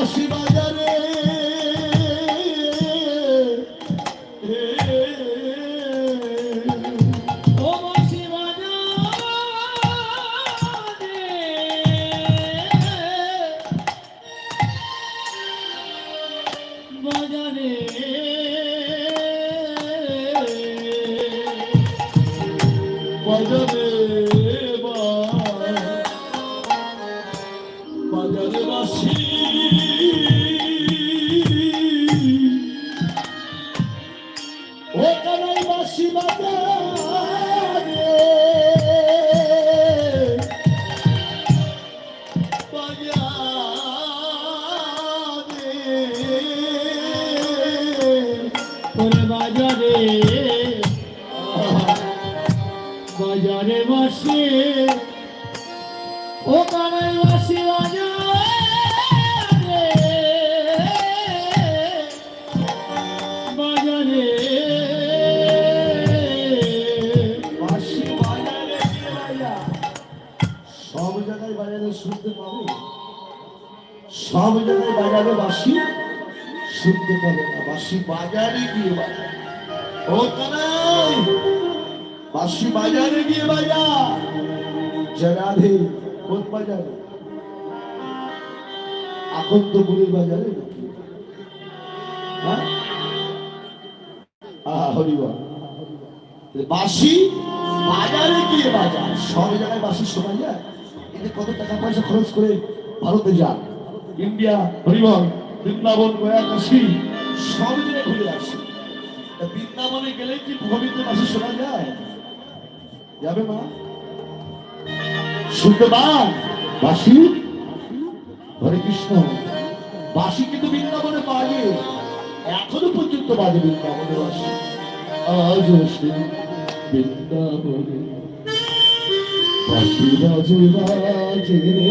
বাসি বাজারে বাসি শুনতে পাবে না বাসি বাজারে গিয়ে বাজা। ও কানাই বাসি বাজারে গিয়ে বাজা। জনাধে কোন বাজারে? আকন্দপুরের বাজারে নাকি? হ্যাঁ? আহা বাসি বাজারে গিয়ে বাজার সব জায়গায় বাসি শোনা যায়। এতে কত টাকা পয়সা খরচ করে ভারতে যান। ইন্ডিয়া হরিবল বৃন্দাবন গয়া কাশি সব জায়গায় ঘুরে আসে। বৃন্দাবনে গেলে কি ভবিতে বাসি শোনা যায়? যাবে মা? শুনতে পান বাসি? হরে কৃষ্ণ, বাসি কিন্তু বৃন্দাবনে বাজে এখনও পর্যন্ত বাজে বৃন্দাবনে বাসি। আজ সে বৃন্দাবনে বাসি বাজে বাজে রে।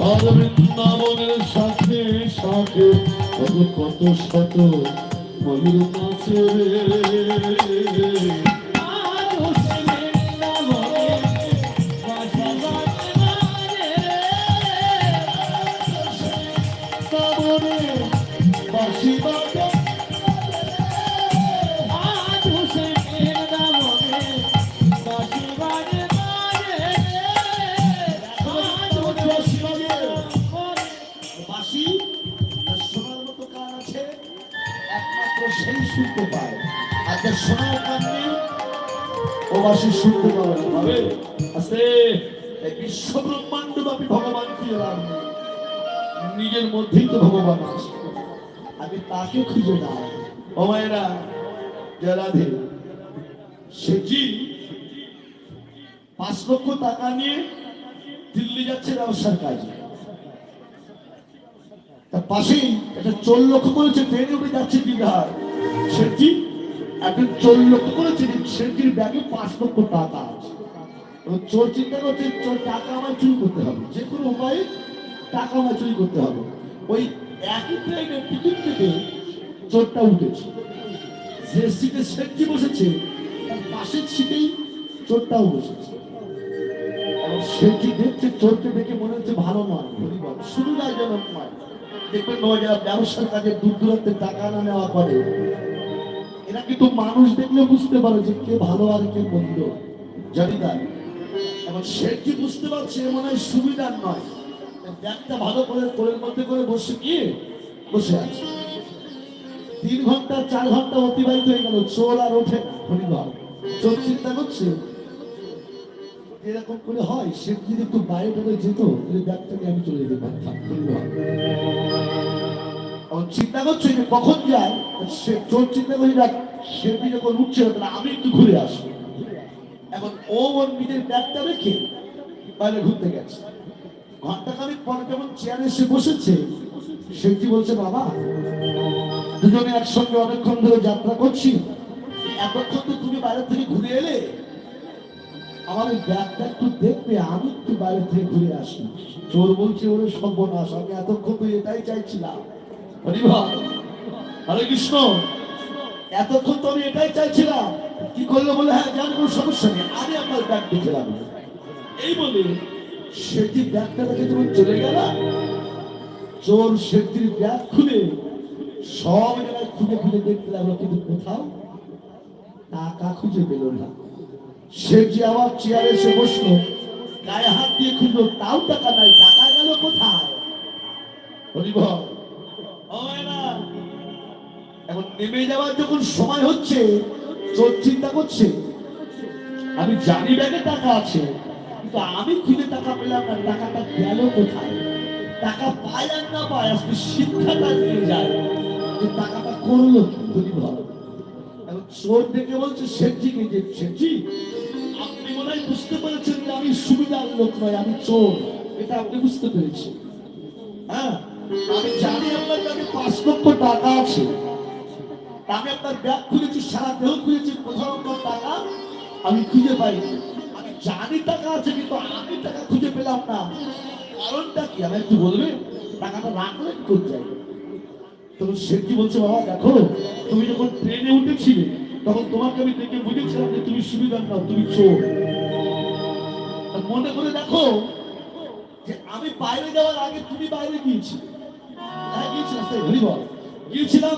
আর বৃন্দাবনের সাথে সাথে কত শত ময়ূর নাচে সেই শুনতে পায় আর যার কান নেই ও বাঁশি শুনতে পাবে ভাবে এই বিশ্ব ব্রহ্মাণ্ড ব্যাপী ভগবান কি লাভ নিজের মধ্যেই তো ভগবান আছে। আমি তাকে খুঁজে না ও মায়েরা জয় রাধে। সে জি পাঁচ লক্ষ টাকা নিয়ে দিল্লি যাচ্ছে ব্যবসার কাজে। তার পাশেই একটা চোর লক্ষ্য করেছে ট্রেনে উঠে যাচ্ছে দীঘার সেটি একটা চোর লক্ষ্য করেছে যে সেটির ব্যাগে পাঁচ লক্ষ টাকা আছে। চোর চিন্তা করছে, চোর টাকা আমার চুরি করতে হবে। যে কোনো উপায়ে টাকা আমার চুরি করতে হবে। ওই একই ট্রেনের টিকিট কেটে চোরটা উঠেছে। যে সিটে সেটটি বসেছে, তার পাশের সিটেই চোরটাও বসেছে। সেটি দেখছে, চোরকে দেখে মনে হচ্ছে ভালো নয় সুবিধাজনক নয়। দেখবেন ব্যবসার কাজে দূর দূরান্তে টাকা না নেওয়া করে এরা কিন্তু মানুষ দেখলে বুঝতে পারে যে কে ভালো আর কে মন্দ। তাই এবং সে কি বুঝতে পারছে মনে হয় সুবিধার নয়। ব্যাগটা ভালো করে কোলের মধ্যে করে বসে গিয়ে বসে আছে। তিন ঘণ্টা, চার ঘণ্টা অতিবাহিত হয়ে গেল। চোর আর ওঠে না হরিবল চোর চিন্তা করছে? এরকম করে হয়? সে যদি একটু বাইরে বেরোয় যেত ব্যাগটাকে আমি চলে যেতে পারতাম এখন চিন্তা করছে যে কখন যায় সে চোর চিন্তা করি না সে যখন উঠছে তাহলে আমি একটু ঘুরে আসব। এখন ও ওর নিজের ব্যাগটা রেখে বাইরে ঘুরতে গেছে। ঘন্টাখানিক পর যখন চেয়ারে এসে বসেছে শেখজি বলছে, বাবা, দুজনে একসঙ্গে অনেকক্ষণ ধরে যাত্রা করছি। এতক্ষণ তো তুমি বাইরে থেকে ঘুরে এলে। আমার এই ব্যাগটা একটু দেখবে, আমি একটু বাইরে থেকে ঘুরে আসি। চোর বলছে, ওরে সর্বনাশ, আমি এতক্ষণ তো এটাই চাইছিলাম। হরি কৃষ্ণ। এতক্ষণ তো আমি এটাই চাইছিলাম, কি করল বলে? হ্যাঁ জান কোনো সমস্যা নেই আমি আপনার ব্যাগ দেখে রাখব। এই বলে সেটি ব্যাগটা রেখে যখন চলে গেল, চোর সেটির ব্যাগ খুলে সব জায়গায় খুঁজে খুঁজে দেখতে লাগল, কিন্তু কোথাও টাকা খুঁজে পেল না। সে যে আবার চেয়ারে এসে বসল, গায়ে হাত দিয়ে খুঁজলো তাও টাকা নাই, টাকা গেল কোথায়? হরিবল এখন নেমে যাওয়ার যখন সময় হচ্ছে, চোর চিন্তা করছে, আমি জানি ব্যাগে টাকা আছে, কিন্তু আমি খুঁজে টাকা পেলাম না, টাকাটা গেল কোথায়? টাকা পায় আর না পায় আজকে শিক্ষাটা নিয়ে যায়। যে টাকাটা করল কি ভালো এখন চোর ডেকে বলছে শেঠজিকে যে শেঠজি, আপনি মনে হয় বুঝতে পেরেছেন যে আমি সুবিধার লোক নয়, আমি চোর। এটা আপনি বুঝতে পেরেছেন হ্যাঁ? আমি জানি আপনার কাছে পাঁচ লক্ষ টাকা আছে। আমি আপনার ব্যাগ খুলেছি, সারা দেহ খুলেছি, কোথাও আপনার টাকা আমি খুঁজে পাইনি। আমি জানি টাকা আছে, কিন্তু আমি টাকা খুঁজে পেলাম না। কারণটা কি? আমি একটু বলবেন? টাকাটা রাখলেন কোন জায়গায়? তখন শেঠজি বলছে, বাবা, দেখো, তুমি যখন ট্রেনে উঠেছিলে, তখন তোমাকে আমি দেখে বুঝেছিলাম যে তুমি সুবিধার নাও তুমি চোর। তা মনে করে দেখো যে আমি বাইরে যাওয়ার আগে তুমি বাইরে গিয়েছিলে। বল গিয়েছিলাম?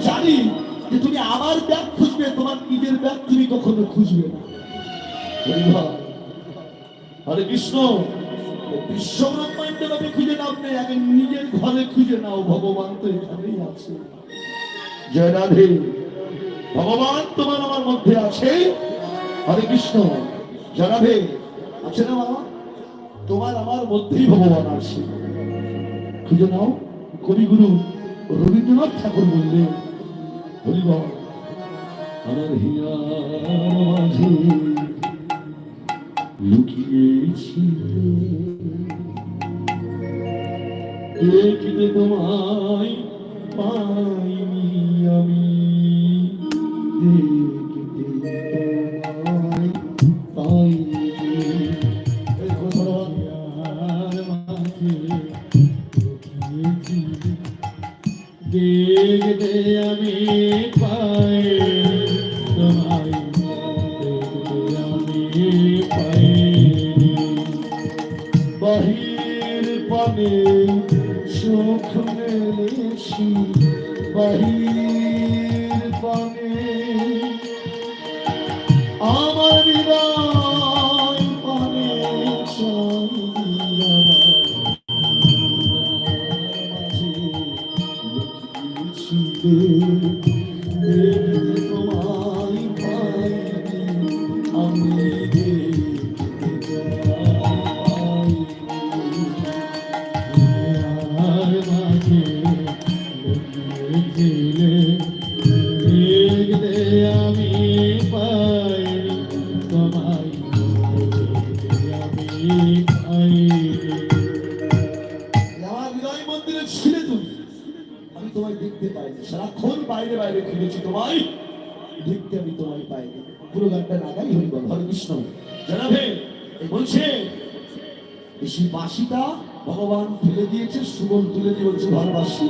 জানি তুমি আমার ব্যাগ খুঁজবে তোমার নিজের ব্যাগ তুমি কখনো খুঁজবে বিশ্ব ব্রহ্মাণ্ডের খুঁজে নাও নেই আগে নিজের ঘরে খুঁজে নাও, ভগবান তো এখানেই আছে। জয় রাধে। ভগবান তোমার আমার মধ্যে আছে। হরে কৃষ্ণ। জয় রাধে। আছে না বাবা? তোমার আমার মধ্যেই ভগবান আছে। খুঁজে নাও। কবিগুরু রবীন্দ্রনাথ ঠাকুর বললেন হরিবল আমার হিয়ার মাঝে লুকিয়েছি দেখতে তোমায় পাইনি আমি। দেখতে আমি পাই বাহির নাগাই হরি বল হরে কৃষ্ণ। জানাবে বলছে এই বাসিটা ভগবান ফেলে দিয়েছে সুবল তুলে দিয়ে বলছে ঘর বাসি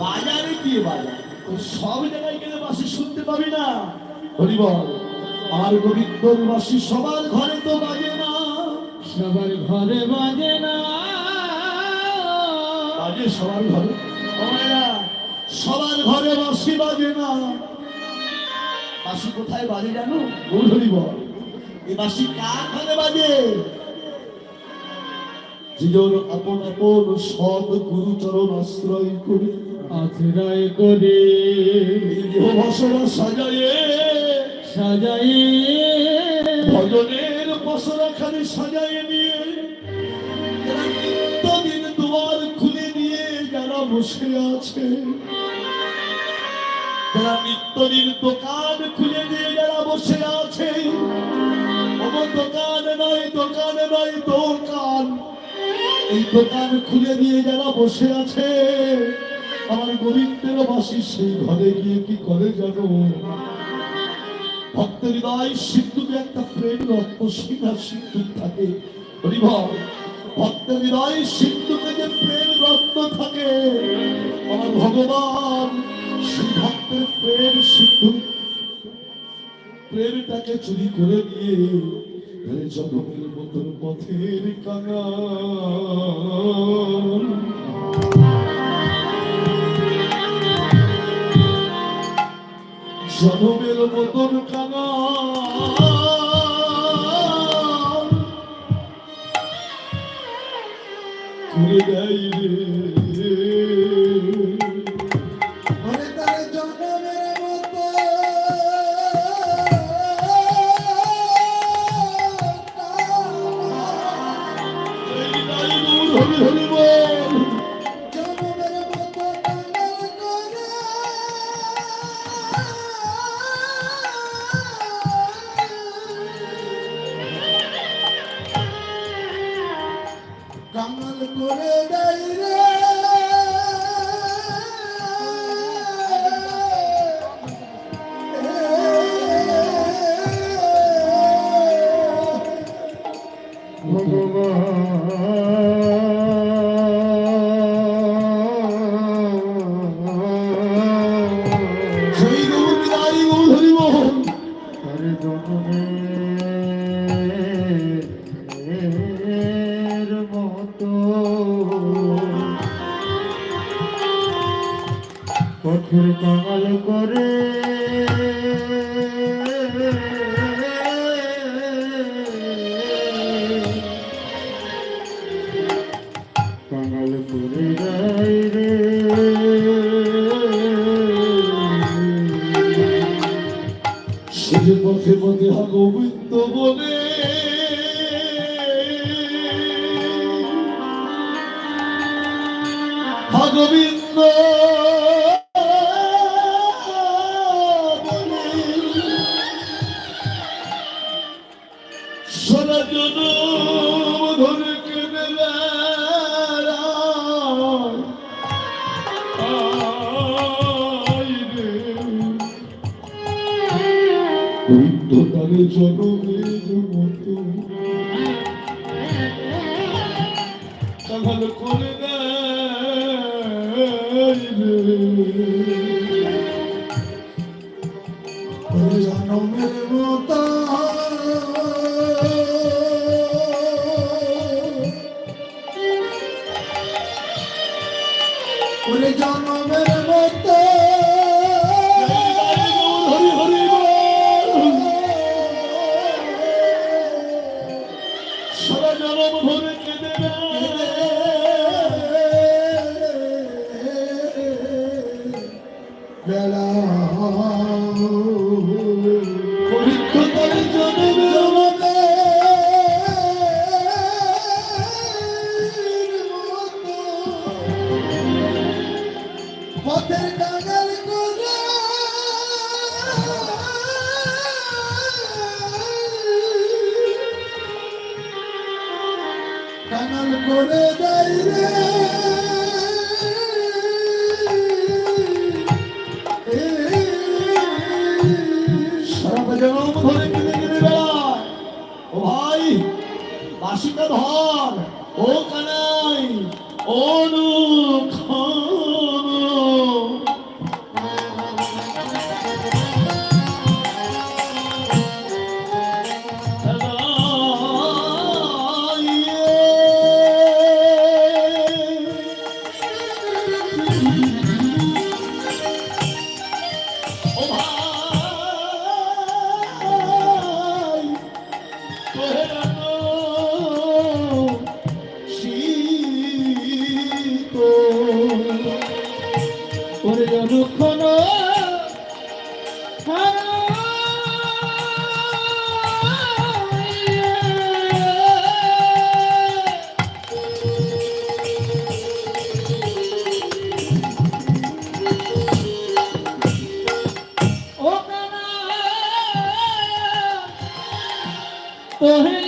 বাজারে গিয়ে বাজার তো সব জায়গায় গেলে বাসি শুনতে পাবি না। হরি বল আমার গোবিন্দর বাসি সবার ঘরে তো বাজে না। সবার ঘরে বাজে না। বাজে সবার ঘরে? সবার ঘরে বাঁশি বাজে না। বাঁশি কোথায় বাজে জানো? গৌধরী বল। এবাসী কার ঘরে বাজে? জীবন আপন আপন সব গুরুচরণ আশ্রয় করে। আশ্রয় করে। নিরীহ বসনা সাজায়ে। সাজায়ে। ভজনের বসনা খালি সাজায়ে নিয়ে। দিন দুয়ার খুলে নিয়ে যারা বসে আছে। তারা নিত্যদিন দোকান খুলে দিয়ে যারা বসে আছে। দোকান নয় দোকান নয় দোকান। এই দোকান খুলে দিয়ে যারা বসে আছে, আমার গোবিন্দের বাসী সেই ঘরে গিয়ে কি করে জানো? ভক্ত হৃদয় সিন্ধুকে একটা প্রেম রত্ন শিখা সিন্ধুক থাকে। হরিভব ভক্ত হৃদয় সিন্ধুকে যে প্রেম রত্ন থাকে। আমার ভগবান, সেই ভক্তের প্রেম, সিন্ধু। প্রেমটাকে চুরি করে দিয়ে জগমের মতন পথের কাঙাল। জনমের মতন কানা করে দেয় don't. গোবিন্দ বলে গোবিন্দ। গোবিন্দ তারে জনমের করে জনমের মতো Oh, hey.